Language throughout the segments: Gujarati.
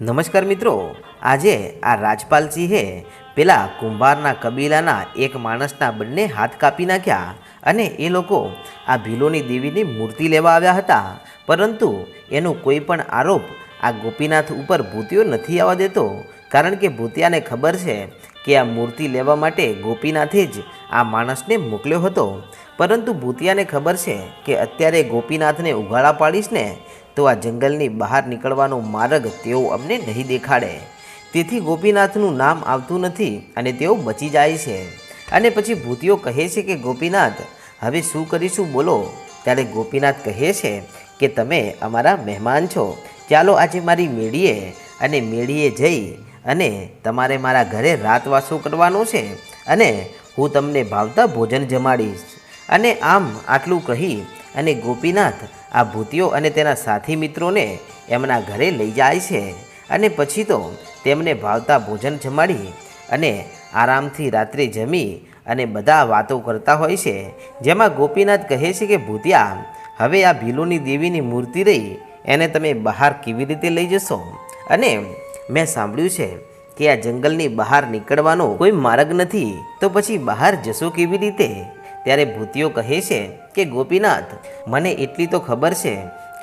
નમસ્કાર મિત્રો, આજે આ રાજપાલસિંહે પેલા કુંભારના કબીલાના એક માણસના બંને હાથ કાપી નાખ્યા અને એ લોકો આ ભીલોની દેવીની મૂર્તિ લેવા આવ્યા હતા. પરંતુ એનો કોઈ પણ આરોપ આ ગોપીનાથ ઉપર ભૂતિયો નથી આવવા દેતો. કારણ કે ભૂતિયાને ખબર છે કે આ મૂર્તિ લેવા માટે ગોપીનાથે જ આ માણસને મોકલ્યો હતો. પરંતુ ભૂતિયાને ખબર છે કે અત્યારે ગોપીનાથને ઉઘાડા પાડીશ ને તો આ જંગલની બહાર નીકળવાનો માર્ગ તેઓ અમને નહીં દેખાડે. તેથી ગોપીનાથનું નામ આવતું નથી અને તેઓ બચી જાય છે. અને પછી ભૂતિઓ કહે છે કે, ગોપીનાથ, હવે શું કરીશું બોલો. ત્યારે ગોપીનાથ કહે છે કે, તમે અમારા મહેમાન છો. ચાલો આજે મારી મેળીએ અને મેળીએ જઈ અને તમારે મારા ઘરે રાતવાસો કરવાનો છે અને હું તમને ભાવતા ભોજન જમાડીશ. અને આમ આટલું કહી અને ગોપીનાથ આ ભૂતિયો અને તેના સાથી મિત્રોને એમના ઘરે લઈ જાય છે અને પછી તો તેમને ભાવતા ભોજન જમાડી અને આરામથી રાત્રે જમી અને બધા વાતો કરતા હોય છે. જેમાં ગોપીનાથ કહે છે કે, ભૂતિયા, હવે આ ભીલોની દેવીની મૂર્તિ રહી, એને તમે બહાર કેવી રીતે લઈ જશો? અને મેં સાંભળ્યું છે કે આ જંગલની બહાર નીકળવાનો કોઈ માર્ગ નથી, તો પછી બહાર જશો કેવી રીતે? ત્યારે ભૂતિયો કહે છે કે, ગોપીનાથ, મને એટલી તો ખબર છે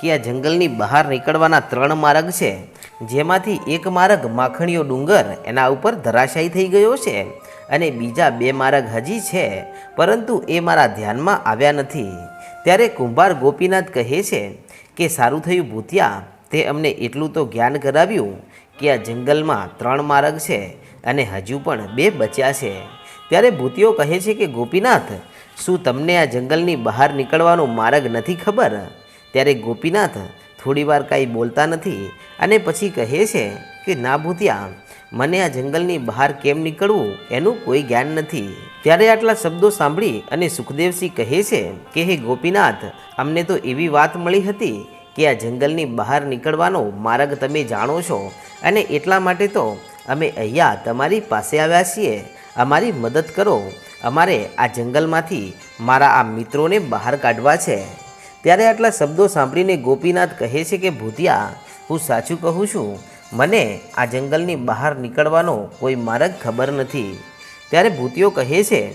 કે આ જંગલની બહાર નીકળવાના ત્રણ માર્ગ છે, જેમાંથી એક માર્ગ માખણીયો ડુંગર એના ઉપર ધરાશાયી થઈ ગયો છે અને બીજા બે માર્ગ હજી છે, પરંતુ એ મારા ધ્યાનમાં આવ્યા નથી. ત્યારે કુંભાર ગોપીનાથ કહે છે કે, સારું થયું ભૂતિયા, તે અમને એટલું તો જ્ઞાન કરાવ્યું કે આ જંગલમાં ત્રણ માર્ગ છે અને હજુ પણ બે બચ્યા છે. ત્યારે ભૂતિયો કહે છે કે, ગોપીનાથ શું તમને આ જંગલની બહાર નીકળવાનો માર્ગ નથી ખબર? ત્યારે ગોપીનાથ થોડીવાર કાંઈ બોલતા નથી અને પછી કહે છે કે, ના ભૂતિયા, મને આ જંગલની બહાર કેમ નીકળવું એનું કોઈ જ્ઞાન નથી. ત્યારે આટલા શબ્દો સાંભળી અને સુખદેવસિંહ કહે છે કે, હે ગોપીનાથ, અમને તો એવી વાત મળી હતી કે આ જંગલની બહાર નીકળવાનો માર્ગ તમે જાણો છો અને એટલા માટે તો અમે અહીંયા તમારી પાસે આવ્યા છીએ. અમારી મદદ કરો અમારે આ જંગલમાંથી મારા આ મિત્રોને બહાર કાઢવા છે. ત્યારે આટલા શબ્દો સાંભળીને ગોપીનાથ કહે છે કે, ભૂતિયા, હું સાચું કહું છું. મને આ જંગલની બહાર નીકળવાનો કોઈ માર્ગ ખબર નથી. ત્યારે ભૂતિયો કહે છે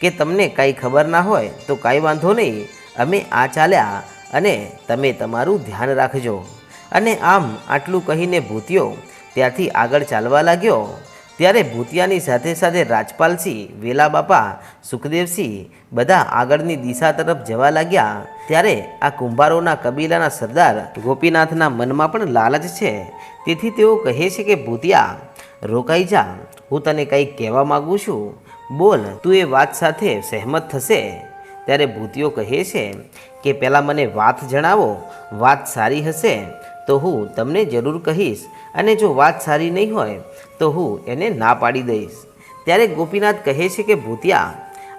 કે, તમને કાંઈ ખબર ના હોય તો કાંઈ વાંધો નહીં. અમે આ ચાલ્યા અને તમે તમારું ધ્યાન રાખજો. અને આમ આટલું કહીને ભૂતિયો ત્યાંથી આગળ ચાલવા લાગ્યો. ત્યારે ભૂતિયાની સાથે સાથે રાજપાલસિંહ વેલા બાપા સુખદેવસિંહ બધા આગળની દિશા તરફ જવા લાગ્યા. ત્યારે આ કુંભારોના કબીલાના સરદાર ગોપીનાથના મનમાં પણ લાલચ છે. તેથી તેઓ કહે છે કે, ભૂતિયા, રોકાઈ જા. હું તને કંઈક કહેવા માગું છું. બોલ, તું એ વાત સાથે સહેમત થશે. ત્યારે ભૂતિયો કહે છે કે પહેલાં મને વાત જણાવો. વાત સારી હશે. તો હું તમને જરૂર કહીશ અને જો વાત સારી નહીં હોય, તો હું એને ના પાડી દઈશ. ત્યારે ગોપીનાથ કહે છે કે, ભૂતિયા,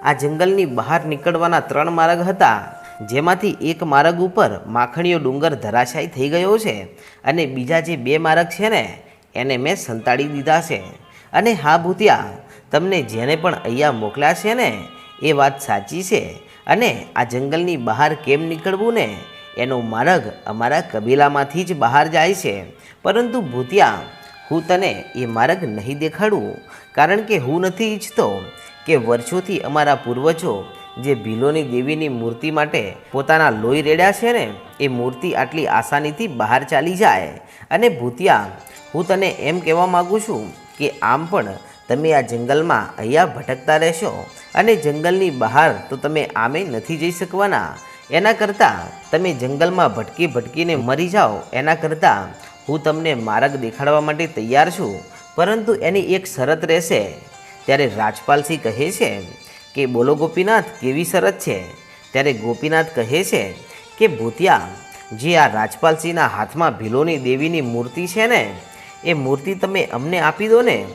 આ જંગલની બહાર નીકળવાના ત્રણ માર્ગ હતા, જેમાંથી એક માર્ગ ઉપર માખણીયો ડુંગર ધરાશાયી થઈ ગયો છે અને બીજા જે બે માર્ગ છે ને, એને મેં સંતાડી દીધા છે. અને હા, ભૂતિયા, તમને જેને પણ અહીંયા મોકલ્યા છે ને, એ વાત સાચી છે. અને આ જંગલની બહાર કેમ નીકળવું ને એનો માર્ગ અમારા કબીલામાંથી જ બહાર જાય છે. પરંતુ ભૂતિયા, હું તને એ માર્ગ નહીં દેખાડું, કારણ કે હું નથી ઈચ્છતો કે વર્ષોથી અમારા પૂર્વજો જે ભીલોની દેવીની મૂર્તિ માટે પોતાના લોહી રેડ્યા છે ને, એ મૂર્તિ આટલી આસાનીથી બહાર ચાલી જાય. અને ભૂતિયા, હું તને એમ કહેવા માગું છું કે આમ પણ તમે આ જંગલમાં અહીંયા ભટકતા રહેશો. અને જંગલની બહાર તો તમે આમે નથી જઈ શકવાના. એના કરતાં તમે જંગલમાં ભટકી ભટકીને મરી જાઓ, એના કરતાં હું તમને માર્ગ દેખાડવા માટે તૈયાર છું. પરંતુ એની એક શરત રહેશે. ત્યારે રાજપાલસિંહ કહે છે કે, બોલો ગોપીનાથ, કેવી શરત છે? ત્યારે ગોપીનાથ કહે છે કે, ભૂતિયા, જે આ રાજપાલસિંહના હાથમાં ભીલોની દેવીની મૂર્તિ છે ને, એ મૂર્તિ તમે અમને આપી દો ને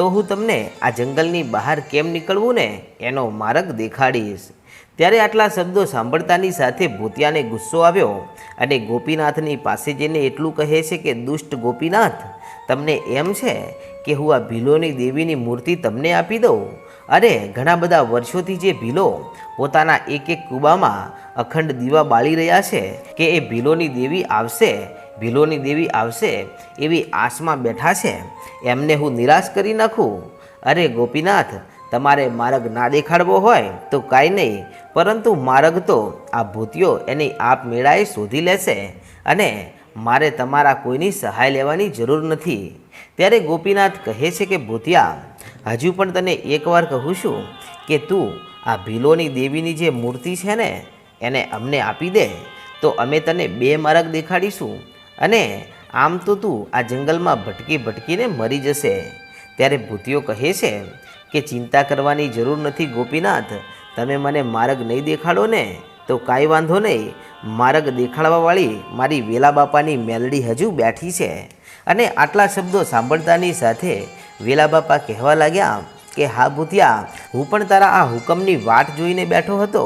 તો હું તમને આ જંગલની બહાર કેમ નીકળવું ને એનો માર્ગ દેખાડીશ. ત્યારે આટલા શબ્દો સાંભળતાની સાથે ભૂતિયાને ગુસ્સો આવ્યો અને ગોપીનાથની પાસે જઈને એટલું કહે છે કે, દુષ્ટ ગોપીનાથ, તમને એમ છે કે હું આ ભીલોની દેવીની મૂર્તિ તમને આપી દઉં? અરે, ઘણા બધા વર્ષોથી જે ભીલો પોતાના એક એક કૂબામાં અખંડ દીવા બાળી રહ્યા છે કે એ ભીલોની દેવી આવશે ભીલોની દેવી આવશે એવી આશમાં બેઠા છે. એમને હું નિરાશ કરી નાખું. અરે ગોપીનાથ, તમારે માર્ગ ના દેખાડવો હોય તો કાંઈ નહીં, પરંતુ માર્ગ તો આ ભૂતિઓ એની આપ મેળાએ શોધી લેશે અને મારે તમારા કોઈની સહાય લેવાની જરૂર નથી. ત્યારે ગોપીનાથ કહે છે કે, ભૂતિયા, હજુ પણ તને એકવાર કહું છું કે તું આ ભીલોની દેવીની જે મૂર્તિ છે ને, એને અમને આપી દે, તો અમે તને બે માર્ગ દેખાડીશું. અને આમ તો તું આ જંગલમાં ભટકી ભટકીને મરી જશે. ત્યારે ભૂતિઓ કહે છે કે ચિંતા કરવાની જરૂર નથી ગોપીનાથ. તમે મને માર્ગ નહીં દેખાડો ને, તો કાંઈ વાંધો નહીં. માર્ગ દેખાડવાવાળી મારી વેલા બાપાની મેલડી હજુ બેઠી છે. અને આટલા શબ્દો સાંભળતાની સાથે વેલા બાપા કહેવા લાગ્યા કે, હા ભૂતિયા, હું પણ તારા આ હુકમની વાટ જોઈને બેઠો હતો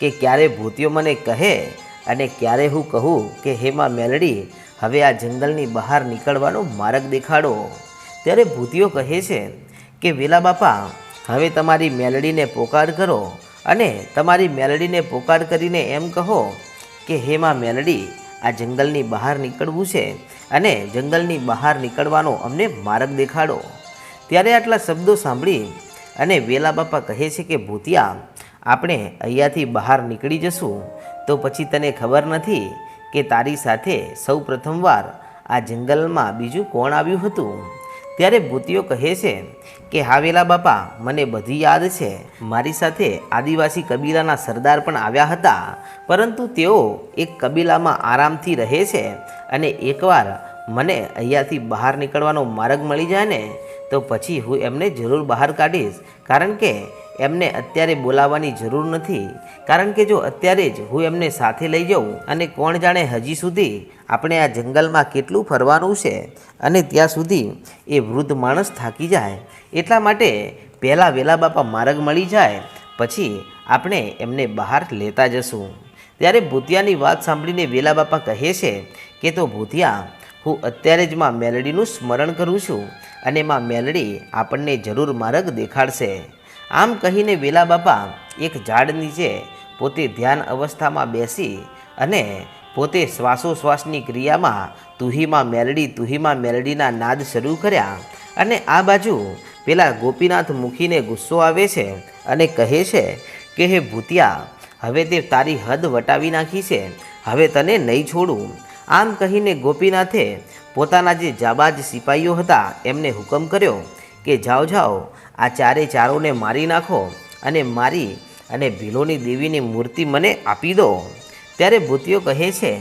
કે ક્યારે ભૂતિયો મને કહે અને ક્યારે હું કહું કે હેમાં મેલડી હવે આ જંગલની બહાર નીકળવાનો માર્ગ દેખાડો. ત્યારે ભૂતિયો કહે છે કે, વેલા બાપા, હવે તમારી મેલડીને પોકાર કરો અને તમારી મેલડીને પોકાર કરીને એમ કહો કે, હે મા મેલડી, આ જંગલની બહાર નીકળવું છે અને જંગલની બહાર નીકળવાનો અમને માર્ગ દેખાડો. ત્યારે આટલા શબ્દો સાંભળી અને વેલા બાપા કહે છે કે, ભૂતિયા, આપણે અહીંયાથી બહાર નીકળી જશું, તો પછી તને ખબર નથી કે તારી સાથે સૌ પ્રથમવાર આ જંગલમાં બીજું કોણ આવ્યું હતું? ત્યારે ભૂતિઓ કહે છે કે હા વેલા બાપા, મને બધી યાદ છે. મારી સાથે આદિવાસી કબીલાના સરદાર પણ આવ્યા હતા. પરંતુ તેઓ એક કબીલામાં આરામથી રહે છે અને એકવાર મને અહીંયાથી બહાર નીકળવાનો માર્ગ મળી જાય ને, તો પછી હું એમને જરૂર બહાર કાઢીશ. કારણ કે એમને અત્યારે બોલાવવાની જરૂર નથી. કારણ કે જો અત્યારે જ હું એમને સાથે લઈ જાઉં અને કોણ જાણે હજી સુધી આપણે આ જંગલમાં કેટલું ફરવાનું છે અને ત્યાં સુધી એ વૃદ્ધ માણસ થાકી જાય. એટલા માટે પહેલાં વેલા બાપા માર્ગ મળી જાય, પછી આપણે એમને બહાર લેતા જશું. ત્યારે ભૂતિયાની વાત સાંભળીને વેલા બાપા કહે છે કે, તો ભૂતિયા, હું અત્યારે જ માં મેલડીનું સ્મરણ કરું છું અને માં મેલડી આપણને જરૂર માર્ગ દેખાડશે. આમ કહીને વેલા બાપા એક ઝાડ નીચે પોતે ધ્યાન અવસ્થામાં બેસી અને પોતે શ્વાસોશ્વાસની ક્રિયામાં તુહીમાં મેલડી, તુહીમાં મેલડીના નાદ શરૂ કર્યા અને આ બાજુ પેલા ગોપીનાથ મુખીને ગુસ્સો આવે છે અને કહે છે કે, હે ભૂતિયા, હવે તે તારી હદ વટાવી નાખી છે. હવે તને નહીં છોડું. આમ કહીને ગોપીનાથે પોતાના જે જાબાજ સિપાહીઓ હતા એમને હુકમ કર્યો કે, જાઓ જાઓ આ ચારે ચારોને મારી નાખો અને મારી અને ભીલોની દેવીની મૂર્તિ મને આપી દો. ત્યારે ભૂતિઓ કહે છે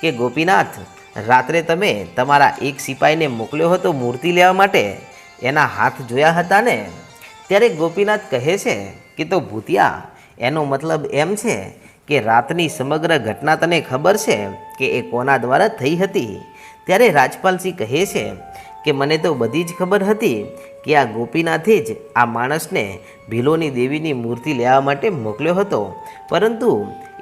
કે, ગોપીનાથ, રાત્રે તમે તમારા એક સિપાહીને મોકલ્યો હતો મૂર્તિ લેવા માટે? એના હાથ જોયા હતા ને? ત્યારે ગોપીનાથ કહે છે કે, તો ભૂતિયા, એનો મતલબ એમ છે કે રાતની સમગ્ર ઘટના તને ખબર છે કે એ કોના દ્વારા થઈ હતી? ત્યારે રાજપાલસિંહ કહે છે કે મને તો બધી જ ખબર હતી કે આ ગોપીનાથે જ આ માણસને ભીલોની દેવીની મૂર્તિ લેવા માટે મોકલ્યો હતો. પરંતુ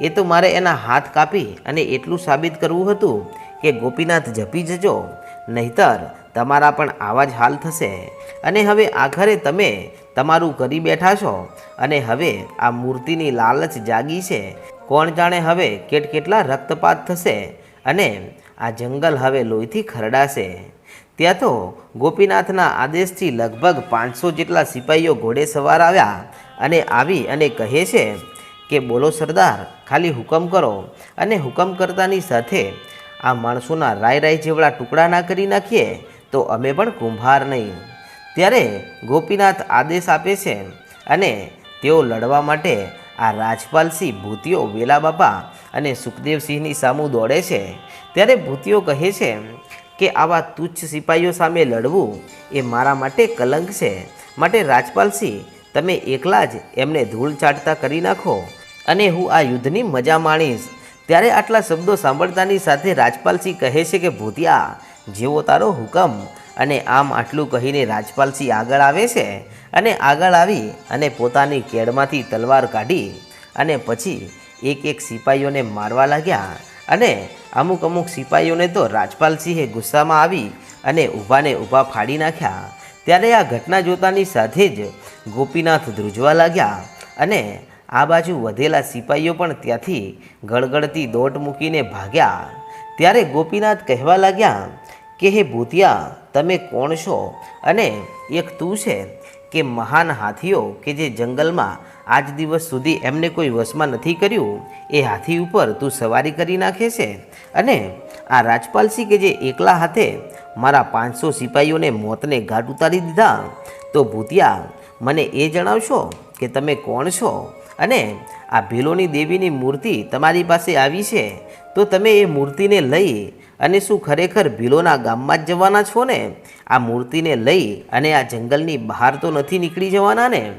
એ તો મારે એના હાથ કાપી અને એટલું સાબિત કરવું હતું કે ગોપીનાથ જપી જજો, નહીતર તમારા પણ આવા જ હાલ થશે. અને હવે આખરે તમે તમારું કરી બેઠા છો અને હવે આ મૂર્તિની લાલચ જાગી છે. કોણ જાણે હવે કેટ કેટલા રક્તપાત થશે અને આ જંગલ હવે લોહીથી ખરડાશે. ત્યાં તો ગોપીનાથના આદેશથી લગભગ પાંચસો જેટલા સિપાહીઓ ઘોડે સવાર આવ્યા અને આવી અને કહે છે કે, બોલો સરદાર, ખાલી હુકમ કરો. અને હુકમ કરતાની સાથે આ માણસોના રાય રાય જેવડા ટુકડા ના કરી નાખીએ તો અમે પણ કુંભાર નહીં. ત્યારે ગોપીનાથ આદેશ આપે છે અને તેઓ લડવા માટે આ રાજપાલસિંહ ભૂતિઓ વેલા બાપા અને સુખદેવસિંહની સામું દોડે છે. ત્યારે ભૂતિઓ કહે છે કે આવા તુચ્છ સિપાહીઓ સામે લડવું એ મારા માટે કલંક છે. માટે રાજપાલસિંહ, તમે એકલા જ એમને ધૂળ ચાટતા કરી નાખો અને હું આ યુદ્ધની મજા માણીશ. ત્યારે આટલા શબ્દો સાંભળતાની સાથે રાજપાલસિંહ કહે છે કે, ભૂતિયા, જેવો તારો હુકમ અને આમ આટલું કહીને રાજપાલસિંહ આગળ આવે છે અને આગળ આવી અને પોતાની કેડમાંથી તલવાર કાઢી અને પછી એક એક સિપાહીઓને મારવા લાગ્યા અને અમુક અમુક સિપાહીઓને તો રાજપાલસિંહે ગુસ્સામાં આવી અને ઊભાને ઊભા ફાડી નાખ્યા. ત્યારે આ ઘટના જોતાની સાથે જ ગોપીનાથ ધ્રુજવા લાગ્યા અને આ બાજુ વધેલા સિપાહીઓ પણ ત્યાંથી ગળગળતી દોટ મૂકીને ભાગ્યા. ત્યારે ગોપીનાથ કહેવા લાગ્યા કે, હે ભૂતિયા, તમે કોણ છો? અને એક તું છે કે મહાન હાથીઓ કે જે જંગલમાં આજ દિવસ સુધી એમને કોઈ વશમાં નથી કર્યું. એ હાથી ઉપર તું સવારી કરી નાખે છે. અને આ રાજપાલસિંહ કે જે એકલા હાથે મારા પાંચસો સિપાહીઓને મોતને ઘાટ ઉતારી દીધા, તો ભૂતિયા, મને એ જણાવશો કે તમે કોણ છો? અને આ ભીલોની દેવીની મૂર્તિ તમારી પાસે આવી છે? તો તમે એ મૂર્તિને લઈ અને શું ખરેખર ભીલોના ગામમાં જ જવાના છો ને? આ મૂર્તિને લઈ અને આ જંગલની બહાર તો નથી નીકળી જવાના ને?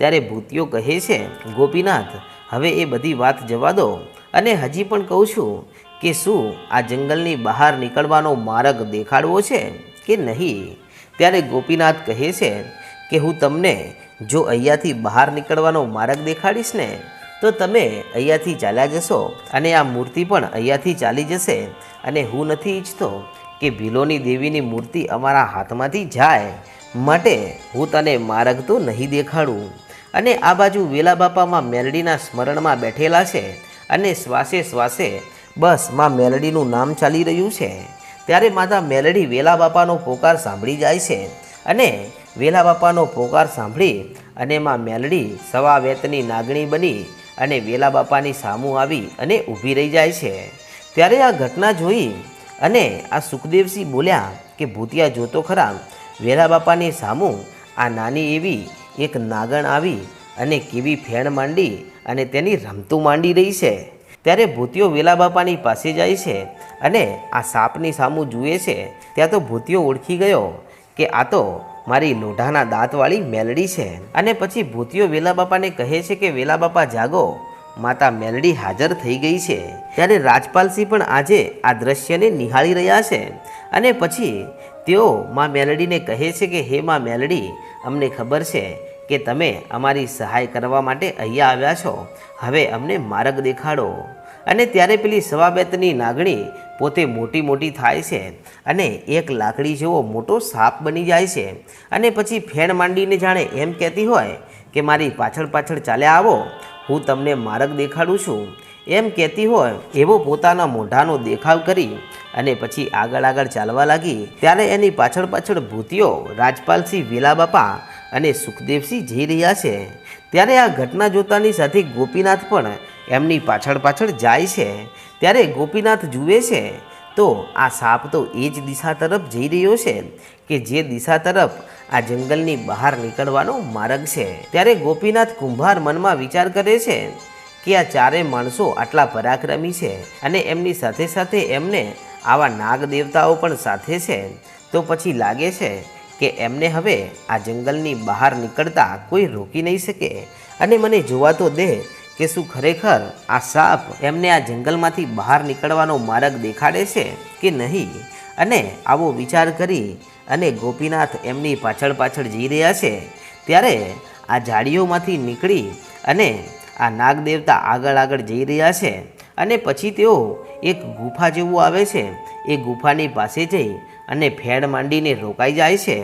ત્યારે ભૂતિયો કહે છે, ગોપીનાથ, હવે એ બધી વાત જવા દો. અને હજી પણ કહું છું કે શું આ જંગલની બહાર નીકળવાનો માર્ગ દેખાડવો છે કે નહીં? ત્યારે ગોપીનાથ કહે છે કે, હું તમને જો અહીંયાથી બહાર નીકળવાનો માર્ગ દેખાડીશ ને, તો તમે અહીંયાથી ચાલ્યા જશો અને આ મૂર્તિ પણ અહીંયાથી ચાલી જશે. અને હું નથી ઈચ્છતો કે ભીલોની દેવીની મૂર્તિ અમારા હાથમાંથી જાય. માટે હું તને માર્ગ તો નહીં દેખાડું. અને આ બાજુ વેલા બાપામાં મેલડીના સ્મરણમાં બેઠેલા છે અને શ્વાસે શ્વાસે બસમાં મેલડીનું નામ ચાલી રહ્યું છે. ત્યારે માતા મેલડી વેલા બાપાનો પોકાર સાંભળી જાય છે અને વેલા બાપાનો પોકાર સાંભળી અને માં મેલડી સવા વેતની નાગણી બની અને વેલા બાપાની સામું આવી અને ઊભી રહી જાય છે. ત્યારે આ ઘટના જોઈ અને આ સુખદેવસિંહ બોલ્યા કે ભૂતિયા જોતો ખરા, વેલા બાપાની સામું આ નાની એવી એક નાગણ આવી અને કેવી ફેણ માંડી અને તેની રમતું માંડી રહી છે. ત્યારે ભૂતિયો વેલા બાપાની પાસે જાય છે અને આ સાપની સામું જુએ છે. ત્યાં તો ભૂતિયો ઓળખી ગયો કે આ તો મારી લોઢાના દાંતવાળી મેલડી છે. અને પછી ભૂતિયો વેલા બાપાને કહે છે કે વેલા બાપા જાગો. માતા મેલડી હાજર થઈ ગઈ છે. ત્યારે રાજપાલસિંહ પણ આજે આ દ્રશ્યને નિહાળી રહ્યા છે. અને પછી તેઓ માં મેલડીને કહે છે કે, હે માં મેલડી, અમને ખબર છે કે તમે અમારી સહાય કરવા માટે અહીંયા આવ્યા છો. હવે અમને માર્ગ દેખાડો. અને ત્યારે પેલી સવાબેતની નાગણી પોતે મોટી મોટી થાય છે અને એક લાકડી જેવો મોટો સાપ બની જાય છે. અને પછી ફેણ માંડીને જાણે એમ કહેતી હોય કે, મારી પાછળ પાછળ ચાલ્યા આવો. હું તમને માર્ગ દેખાડું છું. એમ કહેતી હોય એવો પોતાના મોઢાનો દેખાવ કરી અને પછી આગળ આગળ ચાલવા લાગી. ત્યારે એની પાછળ પાછળ ભૂતિઓ રાજપાલસિંહ વેલા બાપા અને સુખદેવસિંહ જઈ રહ્યા છે. ત્યારે આ ઘટના જોતાની સાથે ગોપીનાથ પણ એમની પાછળ પાછળ જાય છે. ત્યારે ગોપીનાથ જુએ છે તો આ સાપ તો એ જ દિશા તરફ જઈ રહ્યો છે કે જે દિશા તરફ આ જંગલની બહાર નીકળવાનો માર્ગ છે. ત્યારે ગોપીનાથ કુંભાર મનમાં વિચાર કરે છે કે આ ચારે માણસો આટલા પરાક્રમી છે અને એમની સાથે સાથે એમને આવા નાગ દેવતાઓ પણ સાથે છે. તો પછી લાગે છે કે એમને હવે આ જંગલની બહાર નીકળતા કોઈ રોકી નહીં શકે. અને મને જોવા તો દે કે શું ખરેખર આ સાપ એમને આ જંગલમાંથી બહાર નીકળવાનો માર્ગ દેખાડે છે કે નહીં? અને આવો વિચાર કરી અને ગોપીનાથ એમની પાછળ પાછળ જઈ રહ્યા છે. ત્યારે આ ઝાડીઓમાંથી નીકળી અને આ નાગદેવતા આગળ આગળ જઈ રહ્યા છે અને પછી તેઓ એક ગુફા જેવું આવે છે. એ ગુફાની પાસે જઈ અને ફેડ માંડીને રોકાઈ જાય છે.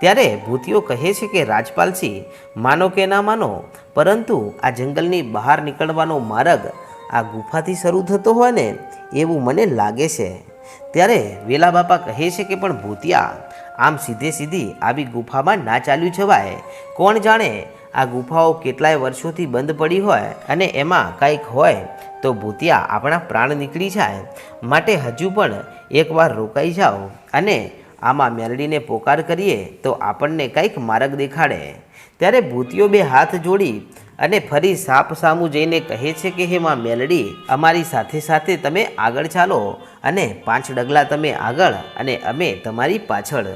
ત્યારે ભૂતિઓ કહે છે કે રાજપાલસિંહ માનો કે ના માનો, પરંતુ આ જંગલની બહાર નીકળવાનો માર્ગ આ ગુફાથી શરૂ થતો હોય ને એવું મને લાગે છે. ત્યારે વેલા બાપા કહે છે કે, પણ ભૂતિયા, આમ સીધે સીધી આવી ગુફામાં ના ચાલ્યું જવાય. કોણ જાણે આ ગુફાઓ કેટલાય વર્ષોથી બંધ પડી હોય અને એમાં કંઈક હોય તો ભૂતિયા આપણા પ્રાણ નીકળી જાય. માટે હજુ પણ એકવાર રોકાઈ જાઓ અને આમાં મેલડીને પોકાર કરીએ તો આપણને કંઈક માર્ગ દેખાડે. ત્યારે ભૂતિયો બે હાથ જોડી અને ફરી સાપ સામું જઈને કહે છે કે, હે માં મેલડી, અમારી સાથે સાથે તમે આગળ ચાલો અને પાંચ ડગલા તમે આગળ અને અમે તમારી પાછળ.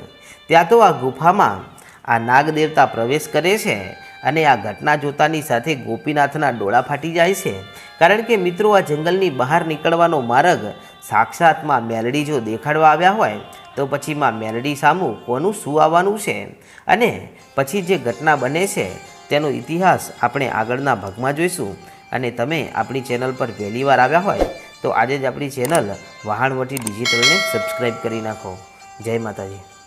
ત્યાં તો આ ગુફામાં આ નાગદેવતા પ્રવેશ કરે છે અને આ ઘટના જોતાની સાથે ગોપીનાથના ડોળા ફાટી જાય છે. કારણ કે મિત્રો, આ જંગલની બહાર નીકળવાનો માર્ગ સાક્ષાતમાં મેલડી જો દેખાડવા આવ્યા હોય, તો પછી માં મેલડી સામું કોનું શું આવવાનું છે? અને પછી જે ઘટના બને છે, તેનો ઇતિહાસ આપણે આગળના ભાગમાં જોઈશું. અને તમે આપણી ચેનલ પર પહેલી વાર આવ્યા હોય, તો આજે જ આપણી ચેનલ વહાણવટી ડિજિટલને સબસ્ક્રાઈબ કરી નાખો. જય માતાજી.